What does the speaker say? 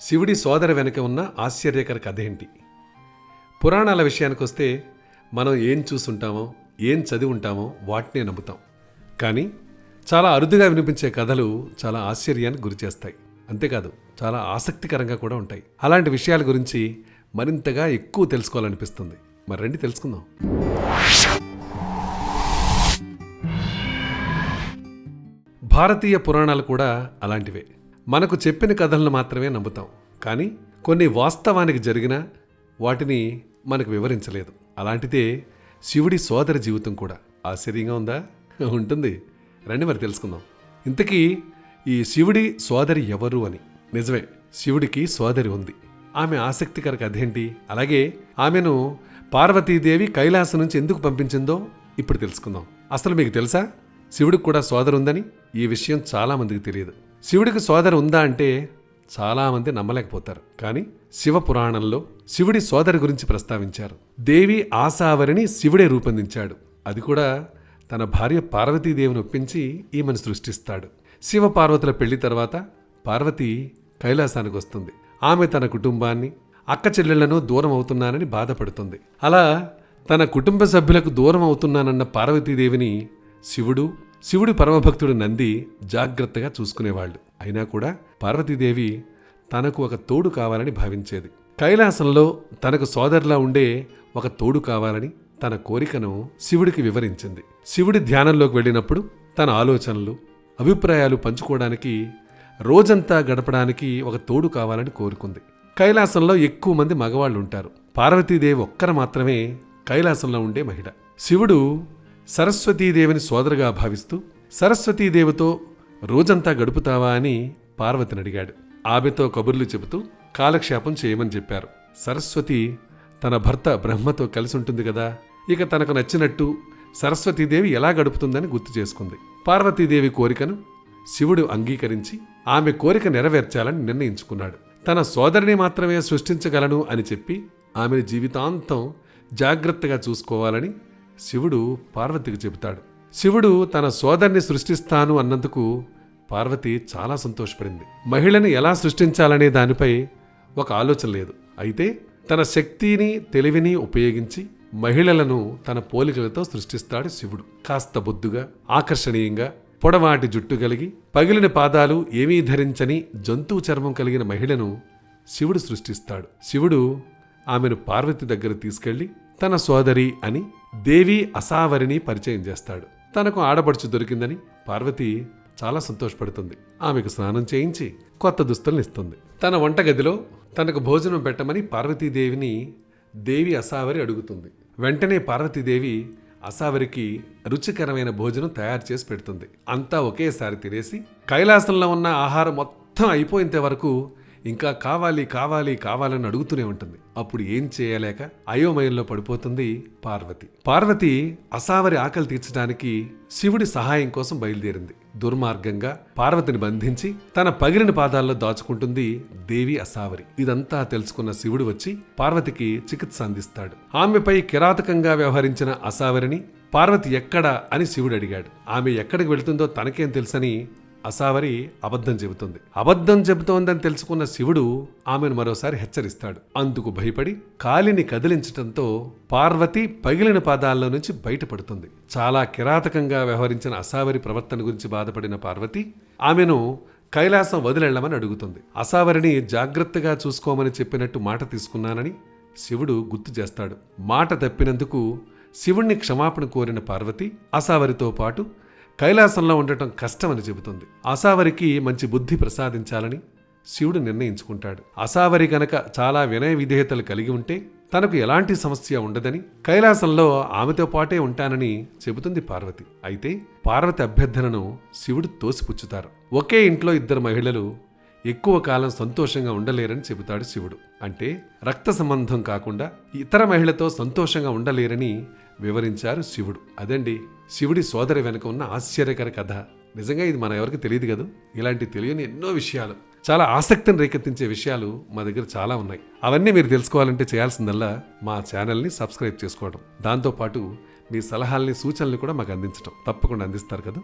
శివుడి సోదర వెనుక ఉన్న ఆశ్చర్యకర కథ ఏంటి పురాణాల విషయానికి వస్తే మనం ఏం చూసుంటామో ఏం చదివి ఉంటామో వాటినే నమ్ముతాం. కానీ చాలా అరుదుగా వినిపించే కథలు చాలా ఆశ్చర్యానికి గురిచేస్తాయి. అంతేకాదు చాలా ఆసక్తికరంగా కూడా ఉంటాయి. అలాంటి విషయాల గురించి మరింతగా ఎక్కువ తెలుసుకోవాలనిపిస్తుంది. మరి రండి తెలుసుకుందాం. భారతీయ పురాణాలు కూడా అలాంటివే. మనకు చెప్పిన కథలను మాత్రమే నమ్ముతాం. కానీ కొన్ని వాస్తవానికి జరిగిన వాటిని మనకు వివరించలేదు. అలాంటిదే శివుడి సోదర జీవితం కూడా. ఆశ్చర్యంగా ఉందా? ఉంటుంది. రండి మరి తెలుసుకుందాం. ఇంతకీ ఈ శివుడి సోదరి ఎవరు అని. నిజమే శివుడికి సోదరి ఉంది. ఆమె ఆసక్తికర కథ ఏంటి అలాగే ఆమెను పార్వతీదేవి కైలాసం నుంచి ఎందుకు పంపించిందో ఇప్పుడు తెలుసుకుందాం. అసలు మీకు తెలుసా? శివుడికి కూడా సోదరు ఉందని ఈ విషయం చాలా మందికి తెలియదు. శివుడికి సోదరు ఉందా అంటే చాలామంది నమ్మలేకపోతారు. కానీ శివ పురాణంలో శివుడి సోదరి గురించి ప్రస్తావించారు. దేవి ఆశావరిని శివుడే రూపొందించాడు. అది కూడా తన భార్య పార్వతీదేవిని ఒప్పించి ఈమెను సృష్టిస్తాడు. శివ పార్వతుల పెళ్ళి తర్వాత పార్వతి కైలాసానికి వస్తుంది. ఆమె తన కుటుంబాన్ని అక్క చెల్లెళ్ళను దూరం అవుతున్నానని బాధపడుతుంది. అలా తన కుటుంబ సభ్యులకు దూరం అవుతున్నానన్న పార్వతీదేవిని శివుడు శివుడి పరమభక్తుడు నంది జాగ్రత్తగా చూసుకునేవాళ్ళు. అయినా కూడా పార్వతీదేవి తనకు ఒక తోడు కావాలని భావించేది. కైలాసంలో తనకు సోదరులా ఉండే ఒక తోడు కావాలని తన కోరికను శివుడికి వివరించింది. శివుడి ధ్యానంలోకి వెళ్ళినప్పుడు తన ఆలోచనలు అభిప్రాయాలు పంచుకోవడానికి రోజంతా గడపడానికి ఒక తోడు కావాలని కోరుకుంది. కైలాసంలో ఎక్కువ మంది మగవాళ్ళు ఉంటారు పార్వతీదేవి ఒక్కరు మాత్రమే కైలాసంలో ఉండే మహిళ. శివుడు సరస్వతీదేవిని సోదరుగా భావిస్తూ సరస్వతీదేవితో రోజంతా గడుపుతావా అని పార్వతిని అడిగాడు. ఆమెతో కబుర్లు చెబుతూ కాలక్షేపం చేయమని చెప్పారు. సరస్వతి తన భర్త బ్రహ్మతో కలిసి ఉంటుంది కదా ఇక తనకు నచ్చినట్టు సరస్వతీదేవి ఎలా గడుపుతుందని గుర్తు చేసుకుంది. పార్వతీదేవి కోరికను శివుడు అంగీకరించి ఆమె కోరిక నెరవేర్చాలని నిర్ణయించుకున్నాడు. తన సోదరిని మాత్రమే సృష్టించగలను అని చెప్పి ఆమెను జీవితాంతం జాగ్రత్తగా చూసుకోవాలని శివుడు పార్వతికి చెబుతాడు. శివుడు తన సోదరిని సృష్టిస్తాను అన్నందుకు పార్వతి చాలా సంతోషపడింది. మహిళని ఎలా సృష్టించాలనే దానిపై ఒక ఆలోచన లేదు. అయితే తన శక్తిని తెలివిని ఉపయోగించి మహిళలను తన పోలికలతో సృష్టిస్తాడు శివుడు. కాస్త బొద్దుగా ఆకర్షణీయంగా పొడవాటి జుట్టు కలిగి పగిలిన పాదాలు ఏమీ ధరించని జంతువు చర్మం కలిగిన మహిళను శివుడు సృష్టిస్తాడు. శివుడు ఆమెను పార్వతి దగ్గర తీసుకెళ్ళి తన సోదరి అని దేవి అసావరిని పరిచయం చేస్తాడు. తనకు ఆడపడుచు దొరికిందని పార్వతి చాలా సంతోషపడుతుంది. ఆమెకు స్నానం చేయించి కొత్త దుస్తులను ఇస్తుంది. తన వంటగదిలో తనకు భోజనం పెట్టమని పార్వతీదేవిని దేవి అసావరి అడుగుతుంది. వెంటనే పార్వతీదేవి అసావరికి రుచికరమైన భోజనం తయారు చేసి పెడుతుంది. అంతా ఒకేసారి తినేసి కైలాసంలో ఉన్న ఆహారం మొత్తం అయిపోయేంత వరకు ఇంకా కావాలి కావాలి కావాలని అడుగుతూనే ఉంటుంది. అప్పుడు ఏం చేయలేక అయోమయంలో పడిపోతుంది పార్వతి. పార్వతి అసావరి ఆకలి తీర్చడానికి శివుడి సహాయం కోసం బయలుదేరింది. దుర్మార్గంగా పార్వతిని బంధించి తన పగిలిన పాదాల్లో దాచుకుంటుంది దేవి అసావరి. ఇదంతా తెలుసుకున్న శివుడు వచ్చి పార్వతికి చికిత్స అందిస్తాడు. ఆమెపై కిరాతకంగా వ్యవహరించిన అసావరిని పార్వతి ఎక్కడ అని శివుడు అడిగాడు. ఆమె ఎక్కడికి వెళుతుందో తనకేం తెలుసని అసావరి అబద్ధం చెబుతుంది. అబద్ధం చెబుతోందని తెలుసుకున్న శివుడు ఆమెను మరోసారి హెచ్చరిస్తాడు. అందుకు భయపడి కాలిని కదిలించటంతో పార్వతి పగిలిన పాదాల్లో నుంచి బయటపడుతుంది. చాలా కిరాతకంగా వ్యవహరించిన అసావరి ప్రవర్తన గురించి బాధపడిన పార్వతి ఆమెను కైలాసం వదిలెళ్ళమని అడుగుతుంది. అసావరిని జాగ్రత్తగా చూసుకోమని చెప్పినట్టు మాట తీసుకున్నానని శివుడు గుర్తు చేస్తాడు. మాట తప్పినందుకు శివుణ్ణి క్షమాపణ కోరిన పార్వతి అసావరితో పాటు కైలాసంలో ఉండటం కష్టమని చెబుతుంది. అసావరికి మంచి బుద్ధి ప్రసాదించాలని శివుడు నిర్ణయించుకుంటాడు. అసావరి గనక చాలా వినయ విధేయతలు కలిగి ఉంటే తనకు ఎలాంటి సమస్య ఉండదని కైలాసంలో ఆమెతో పాటే ఉంటానని చెబుతుంది పార్వతి. అయితే పార్వతి అభ్యర్థనను శివుడు తోసిపుచ్చుతారు. ఒకే ఇంట్లో ఇద్దరు మహిళలు ఎక్కువ కాలం సంతోషంగా ఉండలేరని చెబుతాడు శివుడు. అంటే రక్త సంబంధం కాకుండా ఇతర మహిళతో సంతోషంగా ఉండలేరని వివరించారు శివుడు. అదండి శివుడి సోదరి వెనుక ఉన్న ఆశ్చర్యకర కథ. నిజంగా ఇది మన ఎవరికి తెలియదు కదా? ఇలాంటి తెలియని ఎన్నో విషయాలు. చాలా ఆసక్తిని రేకెత్తించే విషయాలు మా దగ్గర చాలా ఉన్నాయి. అవన్నీ మీరు తెలుసుకోవాలంటే చేయాల్సిందల్లా మా ఛానల్ని సబ్స్క్రైబ్ చేసుకోవడం దాంతోపాటు మీ సలహాల్ని సూచనలు కూడా మాకు అందించడం తప్పకుండా అందిస్తారు కదా?